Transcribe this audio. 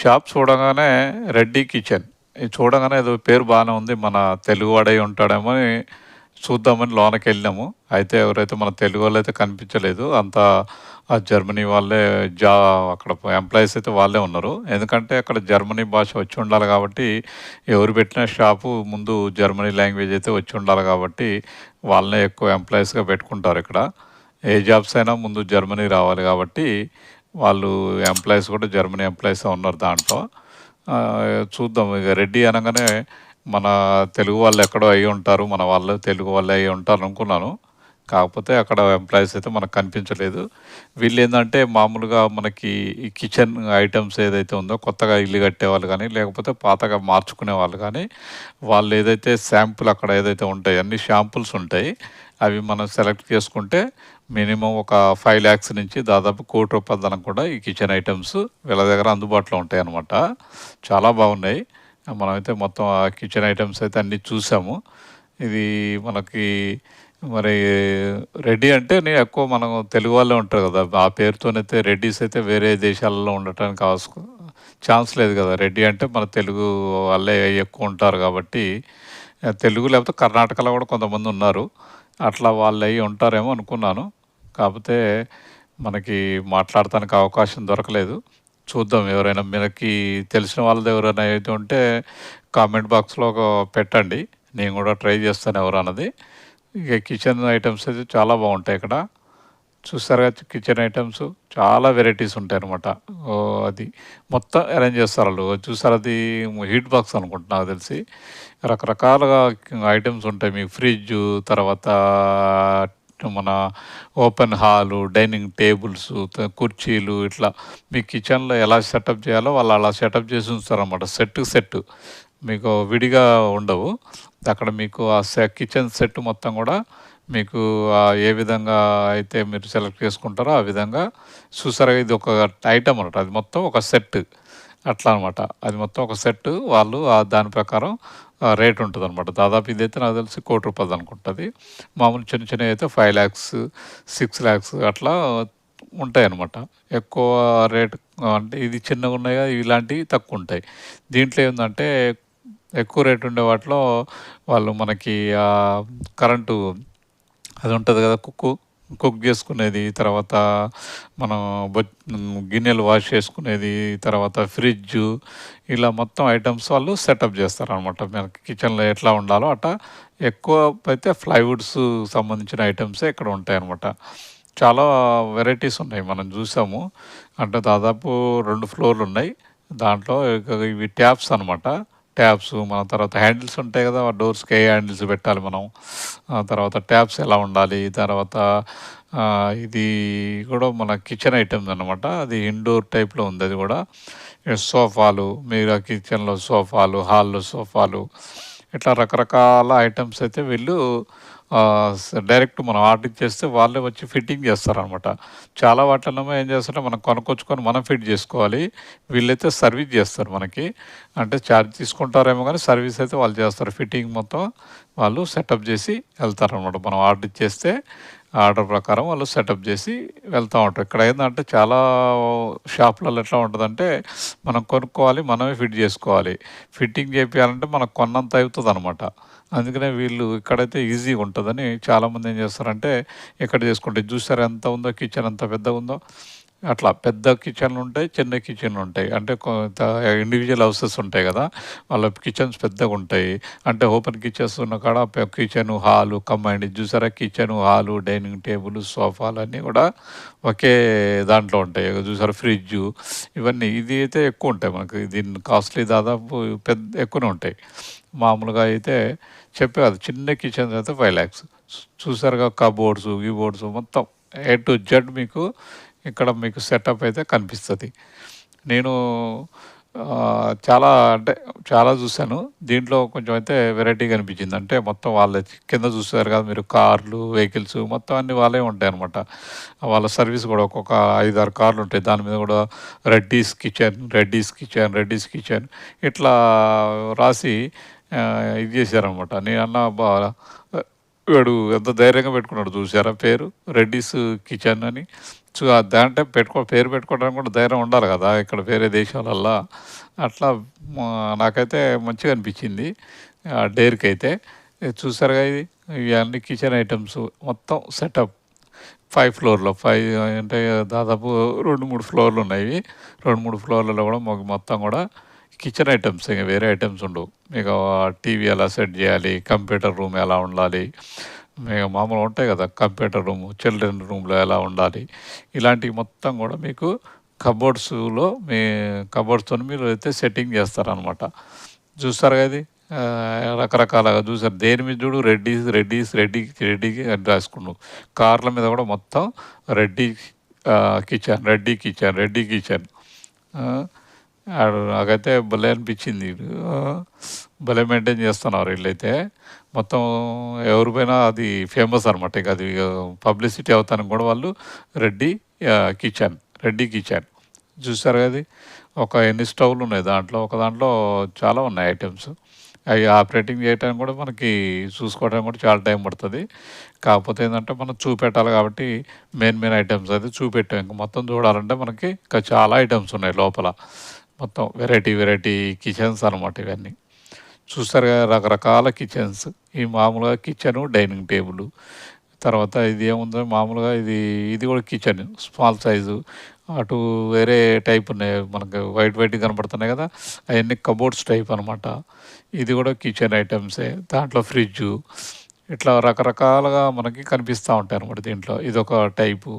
Shop చూడగానే Reddy kitchen. ఇది చూడగానే ఏదో పేరు బాగానే ఉంది. మన తెలుగు వాడై ఉంటాడేమో అని చూద్దామని లోనకి వెళ్ళినాము. అయితే ఎవరైతే మన తెలుగు వాళ్ళు అయితే కనిపించలేదు. అంతా ఆ జర్మనీ వాళ్ళే జా అక్కడ ఎంప్లాయీస్ అయితే వాళ్ళే ఉన్నారు. ఎందుకంటే అక్కడ జర్మనీ భాష వచ్చి ఉండాలి కాబట్టి ఎవరు పెట్టిన షాపు ముందు జర్మనీ లాంగ్వేజ్ అయితే వచ్చి ఉండాలి కాబట్టి వాళ్ళనే ఎక్కువ ఎంప్లాయీస్గా పెట్టుకుంటారు ఇక్కడ. ఏ జాబ్స్ అయినా ముందు జర్మనీ రావాలి కాబట్టి వాళ్ళు ఎంప్లాయీస్ కూడా జర్మనీ ఎంప్లాయీస్ ఉన్నారు దాంట్లో. చూద్దాం ఇక రెడ్డి అనగానే మన తెలుగు వాళ్ళు ఎక్కడో అయి ఉంటారు మన వాళ్ళు తెలుగు వాళ్ళే అయి ఉంటారు అనుకున్నాను. కాకపోతే అక్కడ ఎంప్లాయీస్ అయితే మనకు కనిపించలేదు. వీళ్ళు ఏంటంటే మామూలుగా మనకి ఈ కిచెన్ ఐటమ్స్ ఏదైతే ఉందో కొత్తగా ఇల్లు కట్టేవాళ్ళు కానీ లేకపోతే పాతగా మార్చుకునే వాళ్ళు కానీ వాళ్ళు ఏదైతే శాంపుల్ అక్కడ ఏదైతే ఉంటాయి అన్ని షాంపుల్స్ ఉంటాయి. అవి మనం సెలెక్ట్ చేసుకుంటే మినిమం ఒక ఫైవ్ ల్యాక్స్ నుంచి దాదాపు కోటి రూపాయల దాకా కూడా ఈ కిచెన్ ఐటమ్స్ వీళ్ళ దగ్గర అందుబాటులో ఉంటాయి అన్నమాట చాలా బాగున్నాయి. మనమైతే మొత్తం ఆ కిచెన్ ఐటమ్స్ అయితే అన్నీ చూసాము. ఇది మనకి మరి రెడ్డి అంటే నేను ఎక్కువ మనం తెలుగు వాళ్ళే ఉంటారు కదా. ఆ పేరుతోనైతే రెడ్డిస్ అయితే వేరే దేశాలలో ఉండటానికి అవసరం ఛాన్స్ లేదు కదా. రెడ్డి అంటే మన తెలుగు వాళ్ళే ఎక్కువ ఉంటారు కాబట్టి తెలుగు లేకపోతే కర్ణాటకలో కూడా కొంతమంది ఉన్నారు. అట్లా వాళ్ళు అయి ఉంటారేమో అనుకున్నాను. కాకపోతే మనకి మాట్లాడటానికి అవకాశం దొరకలేదు. చూద్దాం ఎవరైనా మనకి తెలిసిన వాళ్ళది ఎవరైనా అయితే ఉంటే కామెంట్ బాక్స్లో ఒక పెట్టండి. నేను కూడా ట్రై చేస్తాను ఎవరన్నది. ఇక కిచెన్ ఐటమ్స్ అయితే చాలా బాగుంటాయి ఇక్కడ. చూస్తారుగా కిచెన్ ఐటమ్స్ చాలా వెరైటీస్ ఉంటాయి అనమాట అది మొత్తం అరేంజ్ చేస్తారు వాళ్ళు. చూసారు అది హీట్ బాక్స్ అనుకుంటున్నా నాకు తెలిసి. రకరకాలుగా ఐటమ్స్ ఉంటాయి. మీకు ఫ్రిడ్జ్ తర్వాత మన ఓపెన్ హాలు డైనింగ్ టేబుల్స్ కుర్చీలు ఇట్లా. మీ కిచెన్లో ఎలా సెటప్ చేయాలో వాళ్ళు అలా సెటప్ చేసి ఉంచుతారు అనమాట సెట్ సెట్ మీకు విడిగా ఉండవు. అక్కడ మీకు ఆ కిచెన్ సెట్ మొత్తం కూడా మీకు ఏ విధంగా అయితే మీరు సెలెక్ట్ చేసుకుంటారో ఆ విధంగా చూసారా ఇది ఒక ఐటమ్ అనమాట అది మొత్తం ఒక సెట్ అట్లా అనమాట అది మొత్తం ఒక సెట్ వాళ్ళు దాని ప్రకారం రేట్ ఉంటుంది అనమాట దాదాపు ఇదైతే నాకు తెలిసి కోటి రూపాయలు అనుకుంటుంది. మామూలు చిన్న చిన్నవి అయితే ఫైవ్ ల్యాక్స్ సిక్స్ ల్యాక్స్ అట్లా ఉంటాయి అన్నమాట ఎక్కువ రేట్ అంటే ఇది చిన్నగా ఉన్నాయి ఇలాంటివి తక్కువ ఉంటాయి. దీంట్లో ఏంటంటే ఎక్కువ రేట్ ఉండే వాటిలో వాళ్ళు మనకి ఆ కరెంటు అది ఉంటుంది కదా కుక్కు. కుక్ చేసుకునేది తర్వాత మనం బొ- గిన్నెలు వాష్ చేసుకునేది తర్వాత ఫ్రిడ్జ్ ఇలా మొత్తం ఐటమ్స్ వాళ్ళు సెటప్ చేస్తారనమాట మనకి కిచెన్లో ఎట్లా ఉండాలో అట్లా ఎక్కువ అయితే ప్లైవుడ్స్ సంబంధించిన ఐటమ్సే ఇక్కడ ఉంటాయన్నమాట. చాలా వెరైటీస్ ఉన్నాయి మనం చూసాము. అంటే దాదాపు రెండు ఫ్లోర్లు ఉన్నాయి. దాంట్లో ఇవి ట్యాప్స్ అనమాట ట్యాప్స్ మన తర్వాత హ్యాండిల్స్ ఉంటాయి కదా డోర్స్కి ఏ హ్యాండిల్స్ పెట్టాలి మనం? ఆ తర్వాత ట్యాప్స్ ఎలా ఉండాలి? తర్వాత ఇది కూడా మన కిచెన్ ఐటమ్స్ అనమాట అది ఇండోర్ టైప్లో ఉంది అది కూడా. సోఫాలు మీరు ఆ కిచెన్లో సోఫాలు హాల్లో సోఫాలు ఇట్లా రకరకాల ఐటమ్స్ అయితే వీళ్ళు డైరెక్ట్ మనం ఆర్డర్ చేస్తే వాళ్ళే వచ్చి ఫిట్టింగ్ చేస్తారనమాట చాలా వాటిల్లో ఏం చేస్తారంటే మనం కొనుక్కొచ్చుకొని మనం ఫిట్ చేసుకోవాలి. వీళ్ళైతే సర్వీస్ చేస్తారు మనకి. అంటే ఛార్జ్ తీసుకుంటారేమో కానీ సర్వీస్ అయితే వాళ్ళు చేస్తారు. ఫిట్టింగ్ మొత్తం వాళ్ళు సెటప్ చేసి వెళ్తారనమాట మనం ఆర్డర్ చేస్తే ఆర్డర్ ప్రకారం వాళ్ళు సెటప్ చేసి వెళ్తూ ఉంటారు. ఇక్కడ ఏంటంటే చాలా షాపులలో ఎట్లా ఉంటుందంటే మనం కొనుక్కోవాలి మనమే ఫిట్ చేసుకోవాలి. ఫిట్టింగ్ చేయాలంటే మనకు కొన్నంత అవుతుంది అనమాట అందుకనే వీళ్ళు ఇక్కడైతే ఈజీగా ఉంటుందని చాలామంది ఏం చేస్తారంటే ఇక్కడ చేసుకుంటే చూసారు ఎంత ఉందో కిచెన్ ఎంత పెద్దగా ఉందో అట్లా పెద్ద కిచెన్లు ఉంటాయి చిన్న కిచెన్లు ఉంటాయి. అంటే కొంత ఇండివిజువల్ హౌసెస్ ఉంటాయి కదా వాళ్ళ కిచెన్స్ పెద్దగా ఉంటాయి. అంటే ఓపెన్ కిచెన్స్ ఉన్న కాడ కిచెన్ హాలు కంబైండ్ చూసారా? కిచెన్ హాలు డైనింగ్ టేబుల్ సోఫాలు అన్నీ కూడా ఒకే దాంట్లో ఉంటాయి. చూసారా? ఫ్రిడ్జ్ ఇవన్నీ. ఇది అయితే ఎక్కువ ఉంటాయి మనకు దీని కాస్ట్లీ దాదాపు పెద్ద ఎక్కువనే ఉంటాయి. మామూలుగా అయితే చెప్పే కదా. చిన్న కిచెన్స్ అయితే ఫైవ్ ల్యాక్స్ చూసారుగా? కబోర్డ్స్ కీబోర్డ్స్ మొత్తం ఏ టు జెడ్ మీకు ఇక్కడ మీకు సెటప్ అయితే కనిపిస్తుంది. నేను చాలా అంటే చాలా చూశాను. దీంట్లో కొంచెం అయితే వెరైటీగా అనిపించింది అంటే మొత్తం వాళ్ళ కింద చూసారు కదా మీరు కార్లు వెహికల్స్ మొత్తం అన్ని వాళ్ళే ఉంటాయి అనమాట వాళ్ళ సర్వీస్ కూడా ఒక్కొక్క ఐదారు కార్లు ఉంటాయి. దాని మీద కూడా Reddy's kitchen Reddy's kitchen Reddy's kitchen ఇట్లా రాసి ఇది చేశారనమాట నేను అన్న బా వీడు ఎంత ధైర్యంగా పెట్టుకున్నాడు చూసారా పేరు? రెడ్డీస్ కిచెన్ అని. చు పెట్టుకో పేరు పెట్టుకోవడానికి కూడా ధైర్యం ఉండాలి కదా! ఇక్కడ వేరే దేశాలల్లా. అట్లా నాకైతే మంచిగా అనిపించింది. ఆ డైర్‌కైతే. చూసారుగా ఇది. ఇవన్నీ కిచెన్ ఐటమ్స్ మొత్తం సెటప్. ఫైవ్ ఫ్లోర్‌లో ఫైవ్ అంటే దాదాపు రెండు మూడు ఫ్లోర్లు ఉన్నాయి రెండు మూడు ఫ్లోర్‌లలో కూడా మాకు మొత్తం కూడా కిచెన్ ఐటమ్స్ ఇంకా వేరే ఐటమ్స్ ఉండవు. మీకు టీవీ ఎలా సెట్ చేయాలి, కంప్యూటర్ రూమ్ ఎలా ఉండాలి, మీకు మామూలుగా ఉంటాయి కదా! కంప్యూటర్ రూము, చిల్డ్రన్ రూమ్‌లో ఎలా ఉండాలి, ఇలాంటివి మొత్తం కూడా మీకు కబోర్డ్స్‌లో మీ కబోర్డ్స్తో మీరు అయితే సెట్టింగ్ చేస్తారనమాట. చూస్తారు కదా రకరకాలుగా చూసారు. దేని మీద చూడు రెడ్డీస్, రెడ్డీస్, రెడ్డీ, రెడ్డీకి రాసుకున్నావు. కార్ల మీద కూడా మొత్తం Reddy kitchen, Reddy kitchen, Reddy kitchen. ఆడు నాకైతే భలే అనిపించింది. వీడు భలే మెయింటైన్ చేస్తున్నారు వీళ్ళైతే మొత్తం ఎవరిపైనా అది ఫేమస్ అనమాట. ఇక అది పబ్లిసిటీ అవుతానికి కూడా వాళ్ళు రెడ్డీ కిచెన్, రెడ్డీ కిచెన్. చూసారు అది. ఒక ఎన్ని స్టవ్లు ఉన్నాయి దాంట్లో. ఒక దాంట్లో చాలా ఉన్నాయి ఐటమ్స్ అవి ఆపరేటింగ్ చేయటానికి కూడా మనకి చూసుకోవడానికి కూడా చాలా టైం పడుతుంది కాకపోతే ఏంటంటే మనం చూపెట్టాలి కాబట్టి మెయిన్ మెయిన్ ఐటమ్స్ అయితే చూపెట్టాం. ఇంక మొత్తం చూడాలంటే మనకి ఇంకా చాలా ఐటమ్స్ ఉన్నాయి లోపల. మొత్తం వెరైటీ వెరైటీ కిచెన్స్ అనమాట ఇవన్నీ. చూస్తారు రకరకాల కిచెన్స్. ఈ మామూలుగా కిచెను, డైనింగ్ టేబుల్ తర్వాత ఇది ఏముందో మామూలుగా ఇది ఇది కూడా కిచెన్ స్మాల్ సైజు. అటు వేరే టైప్ ఉన్నాయి. మనకు వైట్ వైట్ కనపడుతున్నాయి కదా! అవన్నీ కబోర్డ్స్ టైప్ అనమాట. ఇది కూడా కిచెన్ ఐటమ్సే దాంట్లో ఫ్రిడ్జు. ఇట్లా రకరకాలుగా మనకి కనిపిస్తా ఉంటాయన్నమాట దీంట్లో. ఇదొక టైపు.